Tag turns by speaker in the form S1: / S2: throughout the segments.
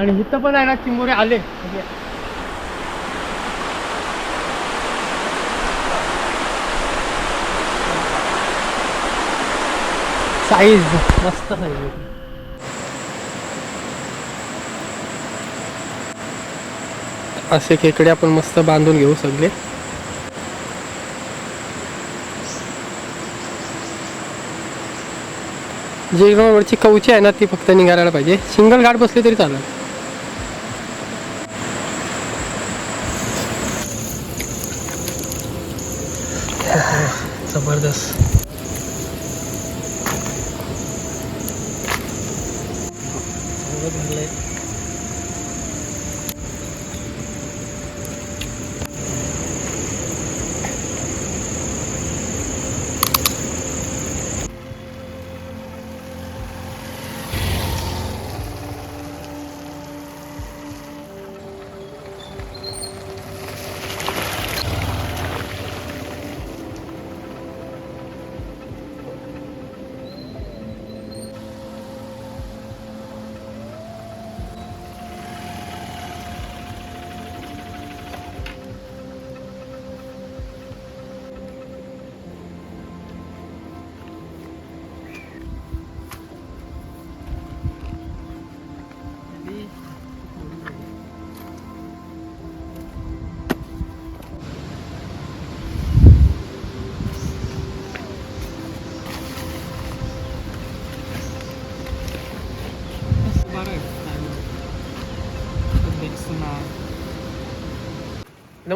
S1: आणि इथं पण आहे ना चिंबोरे आले. म्हणजे साईज मस्त साईज असे खेकडे आपण मस्त बांधून घेऊ सगळे. जे वरची कवची आहे ना ती फक्त निघायला पाहिजे. सिंगल गाठ बसली तरी चालेल. जबरदस्त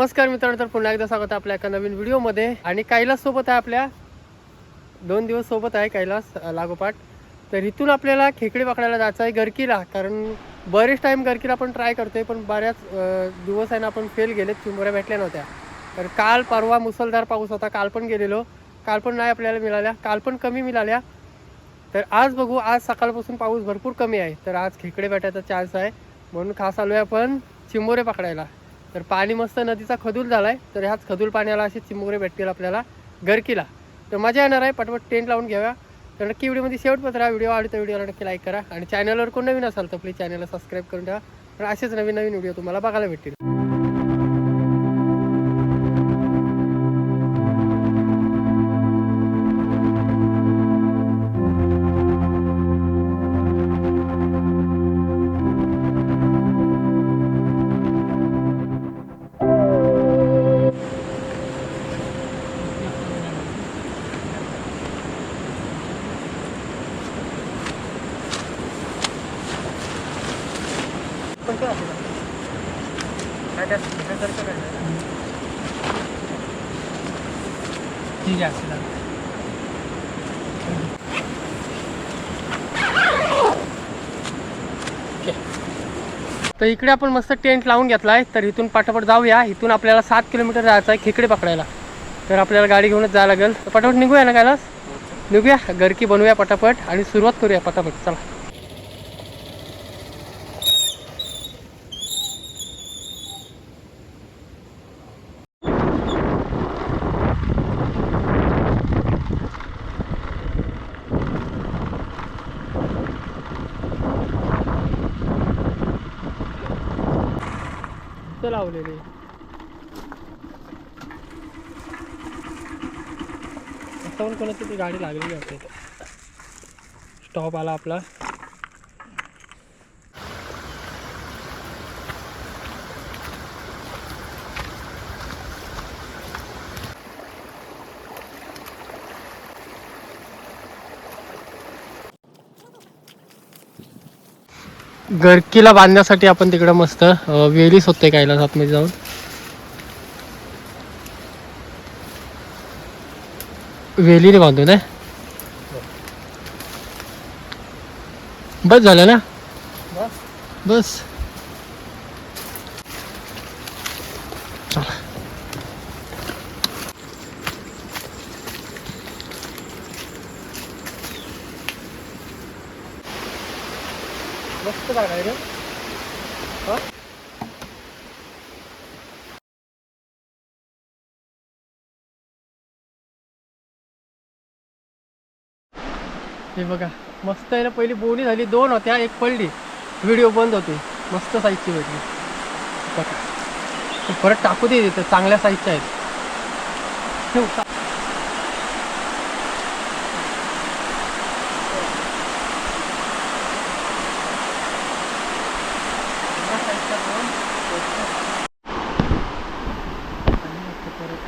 S1: नमस्कार मित्रांनो तर पुन्हा एकदा स्वागत आपल्या एका नवीन व्हिडिओमध्ये. आणि कैलास सोबत आहे आपल्या दोन दिवस सोबत आहे कैलास लागोपाठ. तर इथून आपल्याला खेकडे पकडायला जायचं आहे गरकीला कारण बरेच टाईम गरकीला आपण ट्राय करतोय पण बऱ्याच दिवस आहे ना आपण फेल गेले चिंबोऱ्या भेटल्या नव्हत्या. तर काल परवा मुसळधार पाऊस होता काल पण गेलेलो. काल पण नाही आपल्याला मिळाल्या काल पण कमी मिळाल्या. तर आज बघू आज सकाळपासून पाऊस भरपूर कमी आहे. तर आज खेकडे भेटायचा चान्स आहे. म्हणून खास आलो आहे आपण चिंबोरे पकडायला. तर पाणी मस्त नदीचा खदूल झाला आहे तर ह्याच खदूल पाण्याला असे चिंबोरे भेटतील आपल्याला गरकीला. तर मजा येणार आहे. पटपट टेंट लावून घ्याव्या. तर नक्की व्हिडिओमध्ये शेवटपत्र राहा. व्हिडिओ आवडतो व्हिडिओला नक्की लाईक करा. आणि चॅनलवर कोण नवीन असाल तर प्लीज चॅनलला सबस्क्राईब करून ठेवा. तर असेच नवीन नवीन व्हिडिओ तुम्हाला बघायला भेटतील. तर इकडे आपण मस्त टेंट लावून घेतला आहे तर इथून पाठापट जाऊया. इथून आपल्याला सात किलोमीटर जायचं आहे खेकडे पकडायला. तर आपल्याला गाडी घेऊनच जायला लागेल. तर पटापट निघूया ना कैलास? निघूया. घरकी बनवूया पटापट आणि सुरुवात करूया पटापट. चला इथं लावलेले आता कोणाची ती गाडी लागलेली होती स्टॉप आला आपला. गरकीला बांधण्यासाठी आपण तिकडं मस्त अं, वेलीच होते कायला सातमध्ये जाऊन. वेलीने बांधून आहे. बस झालं ना? बस. चला मस्त जागा आहे रे. हे बघा. मस्त आहे ना पहिली बोनी झाली. दोन होत्या एक पडली. व्हिडिओ बंद होते. मस्त साईजची भेटली. बघा. परत टाकू दे तिथं चांगल्या साईजच्या आहेत. ठेव चा- चांगल्या साईजच्या दोन आणि मग परत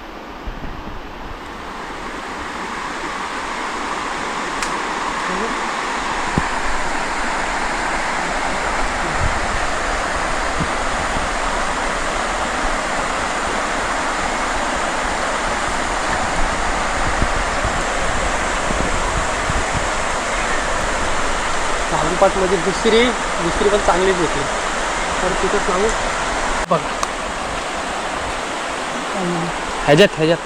S1: मध्ये दुसरी दुसरी पण चांगलीच भेटली तर तिथंच लावू बघा.
S2: ह्याच्यात ह्याच्यात.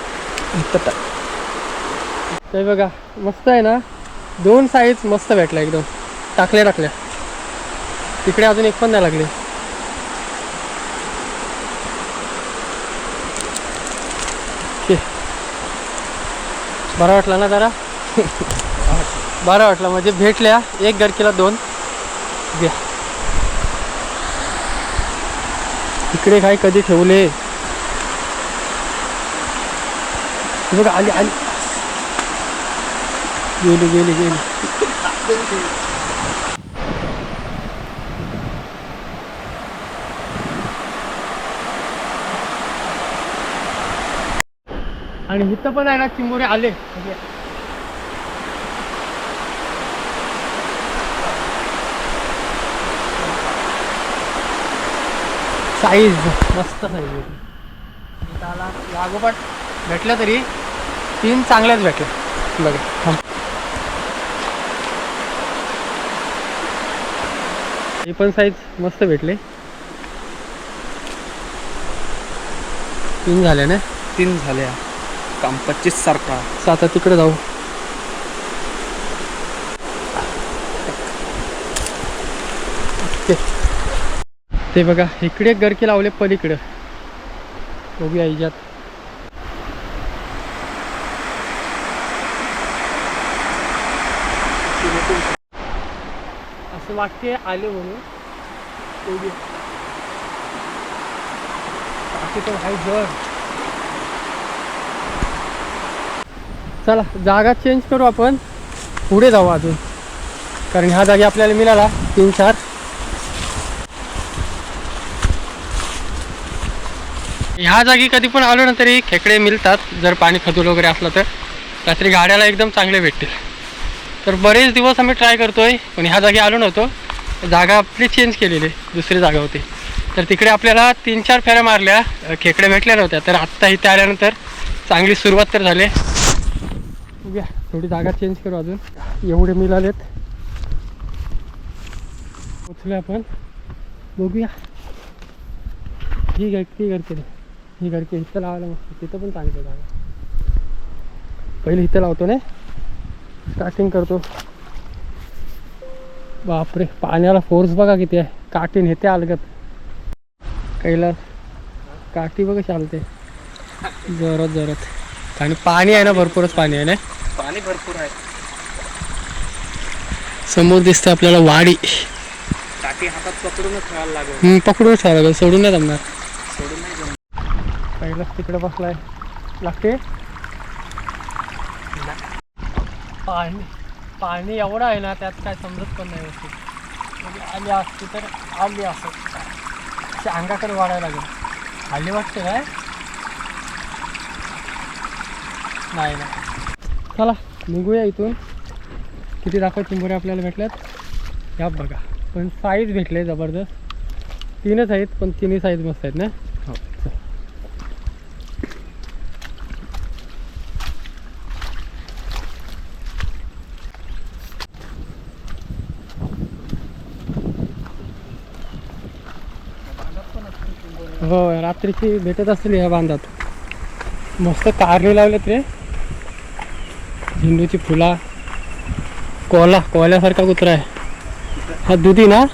S2: इथं टाक.
S1: ते बघा मस्त आहे ना? दोन साईज मस्त भेटल्या एकदम. टाकल्या टाकल्या. तिकडे अजून एक पण नाही लागले. बरं वाटलं ना जरा? बरं वाटलं. म्हणजे भेटल्या एक गरकीला दोन. घ्या. इकडे काय कधी ठेवले? बघा आली आली. गेली गेली गेली. आणि इथं पण आहे ना चिंबोरे आले. साईज मस्त साईज त्याला लागोपाठ भेटल्या तरी. तीन चांगल्याच भेटल्या बघा. हे पण साईज मस्त भेटले. तीन झाले ना?
S2: तीन झाल्या काम पच्चीस सारखा.
S1: आता तिकडे जाऊ. ओके. ते बघा इकडे गरके लावले पलीकडं. बघूया हिच्यात असं वाटते आले म्हणून बाकी तर जर चला जागा चेंज करू आपण. पुढे जाऊ अजून. कारण ह्या जागी आपल्याला मिळाला तीन चार. ह्या जागी कधी पण आलो ना तरी खेकडे मिळतात. जर पाणी खदूल वगैरे असलं तर. रात्री गाड्याला एकदम चांगले भेटतील. तर बरेच दिवस आम्ही ट्राय करतोय पण ह्या जागी आलो नव्हतो. जागा आपली चेंज केलेली दुसरी जागा होती. तर तिकडे आपल्याला तीन चार फेऱ्या मारल्या खेकडे भेटल्या नव्हत्या. तर आत्ता इथे आल्यानंतर चांगली सुरुवात तर झाली. बघूया थोडी जागा चेंज करू अजून. एवढे मिळालेत. पोचले आपण. बघूया. ठीक आहे ठीक आहे. ही गरकी इथं लावायला मस्त. तिथं पण चांगली जागा. पहिले इथं लावतो ना. स्टार्टिंग करतो. बापरे पाण्याला फोर्स बघा किती आहे. काठी नेते अलगत कैलास काठी बघा चालते. जोरात जोरात. आणि पाणी आहे ना भरपूरच पाणी आहे ना?
S2: पाणी भरपूर आहे.
S1: समोर दिसतं आपल्याला वाडी.
S2: टाकी हातात पकडूनच खेळायला लागेल.
S1: पकडूनच ठेवा लागेल. सोडून नाही जमणार.
S2: जमणार.
S1: तिकडे बसलाय. लागते? पाणी पाणी एवढं आहे ना त्यात काय समजत पण नाही व्यवस्थित. म्हणजे आली असती तर आली असत अंगाकडे वाढायला लागेल. आली वाटते काय? नाही ना चला निघूया इथून. किती दाखव चिंबोरे आपल्याला भेटल्यात. या बघा. पण साईज भेटले जबरदस्त. तीनच आहेत पण तिन्ही साईज मस्त आहेत ना हो चल. हो रात्रीची भेटत असतील ह्या बांधात. मस्त कारले लावलेत रे. झेंडूची फुला. कोला कोल्यासारखा कुत्रा आहे. हा दुधी ना?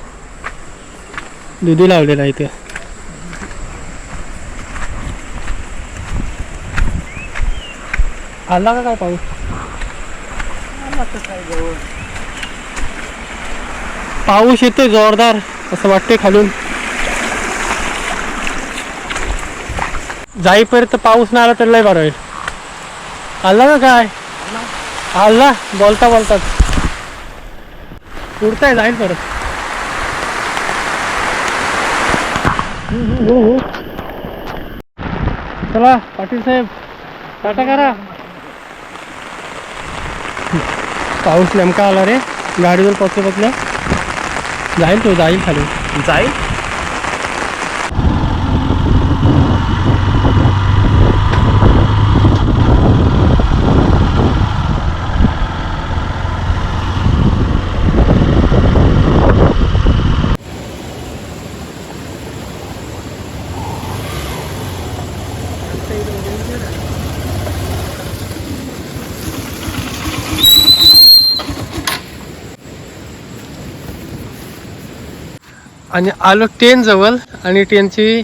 S1: दुधी लावलेला इथे. आला का काय पाऊस? पाऊस येतोय जोरदार असं वाटते खालून. जाईपर्यंत पाऊस नाही आला तर लय बरं होईल. आला ना काय? आला. बोलता बोलताच उडताय जाईल परत. चला पाटील साहेब टाटा करा. पाऊस नेमका आला रे. गाडीवर पकले पकले जाईल तो जाईल खाली.
S2: जाईल?
S1: आणि आलो ट्रेन जवळ आणि ट्रेनची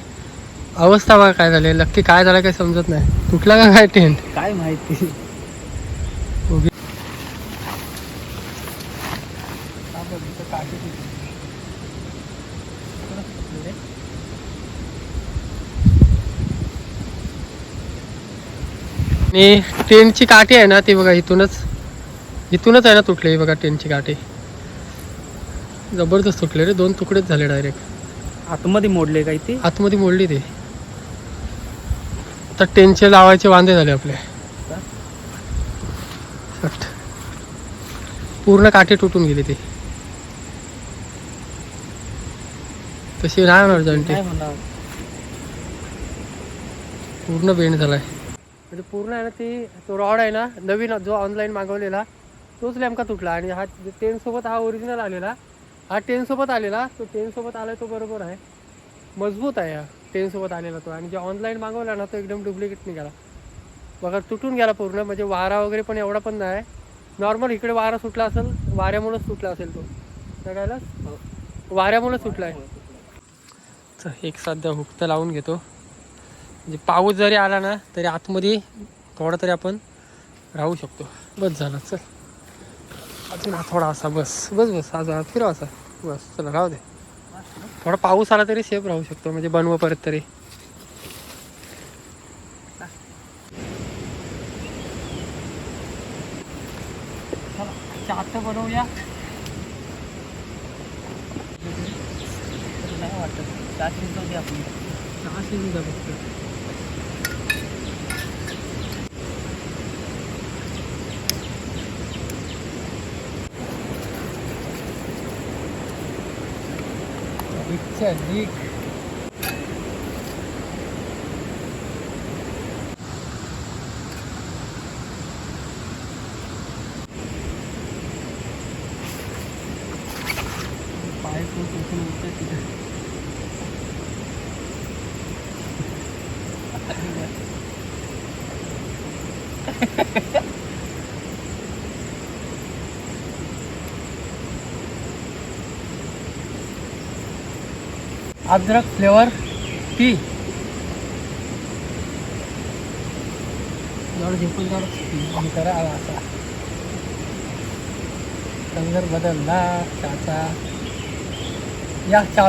S1: अवस्था बघा काय झाली. नक्की काय झालं काही समजत नाही. तुटला का काय ट्रेन
S2: काय माहिती?
S1: उभी. आणि ट्रेनची काठी आहे ना ती बघा इथूनच. इथूनच आहे ना तुटली बघा ट्रेनची काठी. जबरदस्त तुटले रे दोन तुकडेच झाले डायरेक्ट
S2: आतमध्ये मोडले काय ते
S1: आतमध्ये मोडली ते. आता टेनचे लावायचे वांदे झाले आपले. पूर्ण काठी तुटून गेली ती. तशी नाही होणार
S2: म्हणणार
S1: पूर्ण बेंड झालाय. म्हणजे पूर्ण आहे ना ती तो रॉड आहे ना नवीन जो ऑनलाईन मागवलेला तोच नेमका तुटला आणि हा टेन सोबत हा ओरिजिनल आलेला. हा टेन सोबत आलेला तो टेन सोबत तो बरोबर आहे. मजबूत आहे हा टेन सोबत आलेला तो. आणि जे ऑनलाईन मागवला ना तो एकदम डुप्लिकेट निघाला. बघा तुटून गेला पूर्ण. म्हणजे वारा वगैरे पण एवढा पण नाही. नॉर्मल इकडे वारा सुटला असेल वाऱ्यामुळेच सुटला असेल तो. सगळ्याला वाऱ्यामुळेच सुटला आहे एक सध्या हुक लावून घेतो. म्हणजे पाऊस जरी आला ना तरी आतमध्ये थोडा तरी आपण राहू शकतो. बस झालं चल. अजून हा थोडा असा बस बस बस आज आज फिरव असा. बस चला राहू दे. थोडा पाऊस आला तरी सेफ राहू शकतो म्हणजे बनव परत तरी. आता बनवूया.
S2: नाही वाटत आपण.
S1: Це нік. Thank you. अद्रक फ्लेवर टी हे करा असा. कलर बदलला चहाचा. या चहा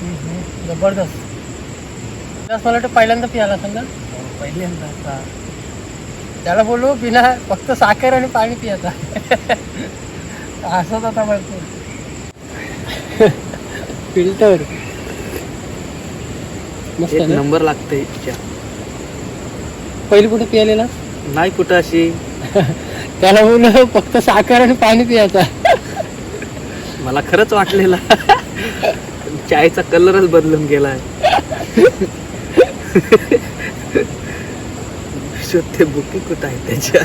S1: हम्म, जबरदस्त. मला वाटतं पहिल्यांदा प्यायला सांगा
S2: पहिल्यांदा आता.
S1: त्याला बोलू बिना फक्त साखर आणि पाणी पियाचा असंच आता भरपूर फिल्टर. मस्त
S2: एक
S1: ना?
S2: नंबर लागते चहा
S1: पहिली कुठे पियालेला
S2: नाही कुठं अशी.
S1: त्याला बोलू फक्त साखर आणि पाणी पियाचा.
S2: मला खरंच वाटलेला. चायचा कलरच बदलून गेलाय. ते बुकी कुठं आहे त्याच्या?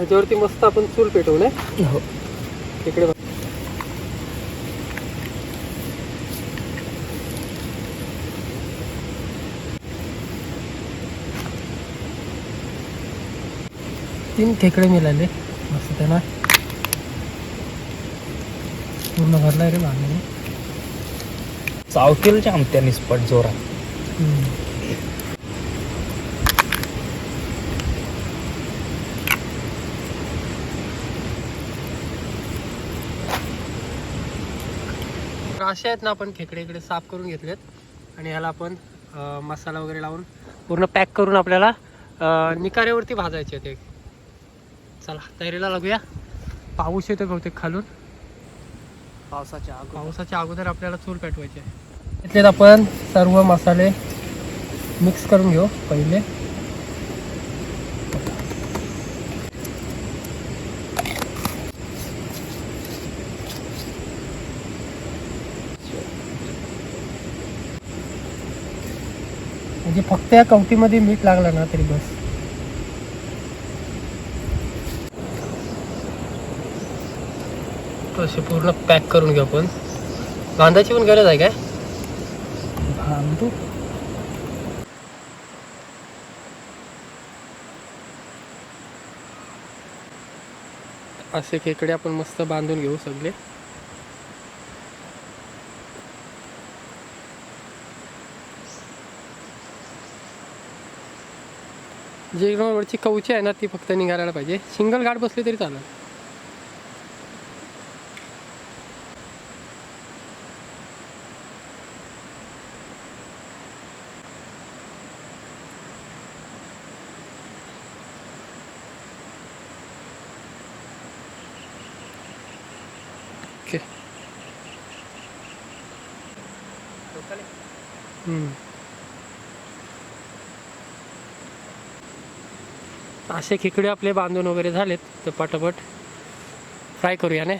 S1: त्याच्यावरती मस्त आपण चूल पेटवू नये
S2: हो.
S1: इकडे बघ. तीन खेकडे मिळाले. मस्त त्यांना पूर्ण भरलाय रे भांडणे
S2: चावतील आमत्या निस्पट जोरात.
S1: असे आहेत ना आपण खेकडे इकडे साफ करून घेतलेत. आणि ह्याला आपण मसाला वगैरे लावून पूर्ण पॅक करून आपल्याला निकाऱ्यावरती भाजायचे ते चला तयारीला लागूया. पाऊस येतो बहुतेक खालून.
S2: पावसाच्या
S1: पावसाच्या अगोदर आपल्याला चूल पेटवायची आहे. इथलेच आपण सर्व मसाले. मिक्स करून घेऊ पहिले म्हणजे फक्त या कवटीमध्ये मीठ लागलं ना तरी बस. असे पूर्ण पॅक करून घेऊ आपण. बांधायची पण गरज आहे काय?
S2: बांधू
S1: असे खेकडे आपण मस्त बांधून घेऊ सगळे. जे वरची कवची आहे ना ती फक्त निघायला पाहिजे. सिंगल गाठ बसली तरी चालेल. ओके. असे खेकडे आपले बांधून वगैरे झालेत तर पटापट फ्राय करूया ने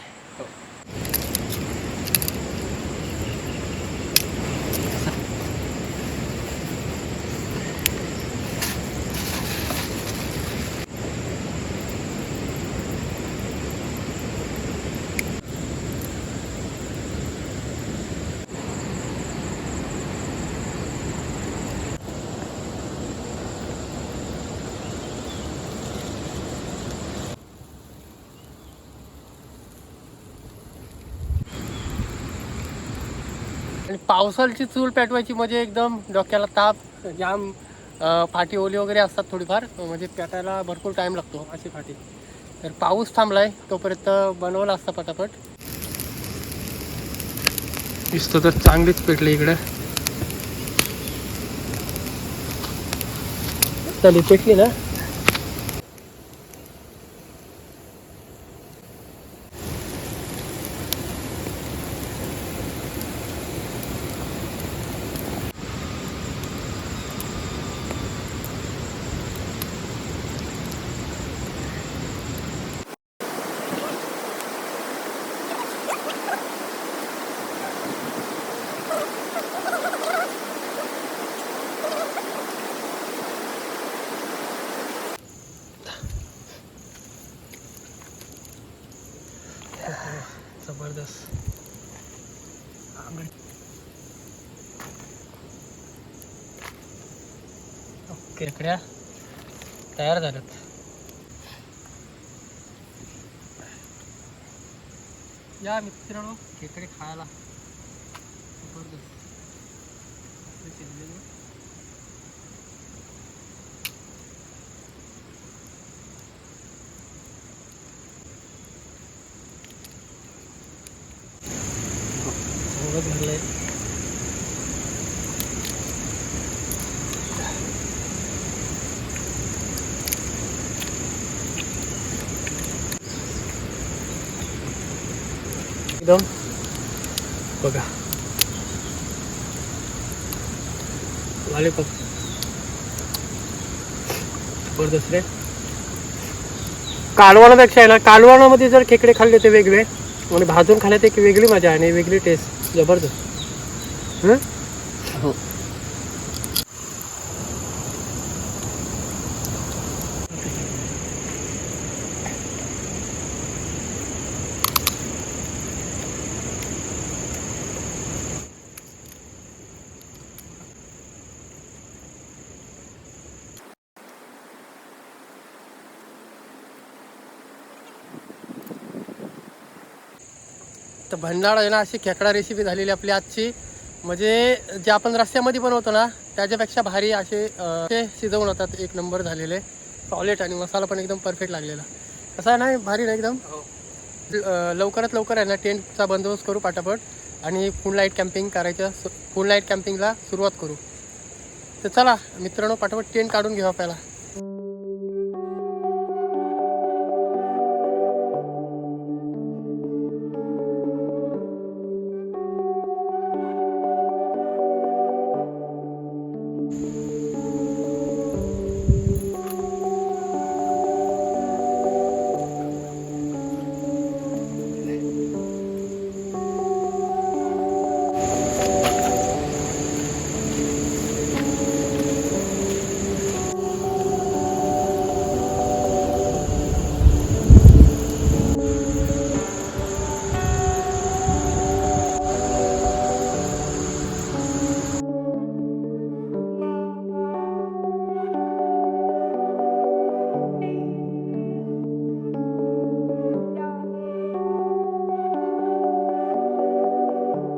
S1: आणि पावसाळची चूल पेटवायची म्हणजे एकदम डोक्याला ताप जाम फाटी ओली वगैरे असतात थोडीफार म्हणजे पेटायला भरपूर टाईम लागतो अशी फाटी. तर पाऊस थांबलाय तोपर्यंत बनवलं असतं पटापट. दिसतं तर चांगलीच पेटली इकडे. चली पेटली ना जबरदस्त किरकड्या तयार झाल्यात. या मित्रांनो खेकडे खायला जबरदस्त आपले शिजलेले. चांगलं भरलंय एकदम बघा लॉलीपॉप जबरदस्त रे कालवणापेक्षा आहे ना कालवणामध्ये जर खेकडे खाल्ले ते वेगळे आणि भाजून खाल्ले ते एक वेगळी मजा आणि वेगळी टेस्ट जबरदस्त. हं? तर भंडाळ आहे ना अशी खेकडा रेसिपी झालेली आपली आजची. म्हणजे जे आपण रस्त्यामध्ये बनवतो ना त्याच्यापेक्षा भारी असे ते शिजवून होतात. एक नंबर झालेले. सॉलिड आणि मसाला पण एकदम परफेक्ट लागलेला. कसा आहे ना भारी ना एकदम?
S2: हो.
S1: लवकरात लवकर आहे ना टेंटचा बंदोबस्त करू पाटापट. आणि फुल लाइट कॅम्पिंग करायचं फुल लाइट कॅम्पिंगला सुरुवात करू. तर चला मित्रांनो पाठोपाठ टेंट काढून घेऊ आपल्याला.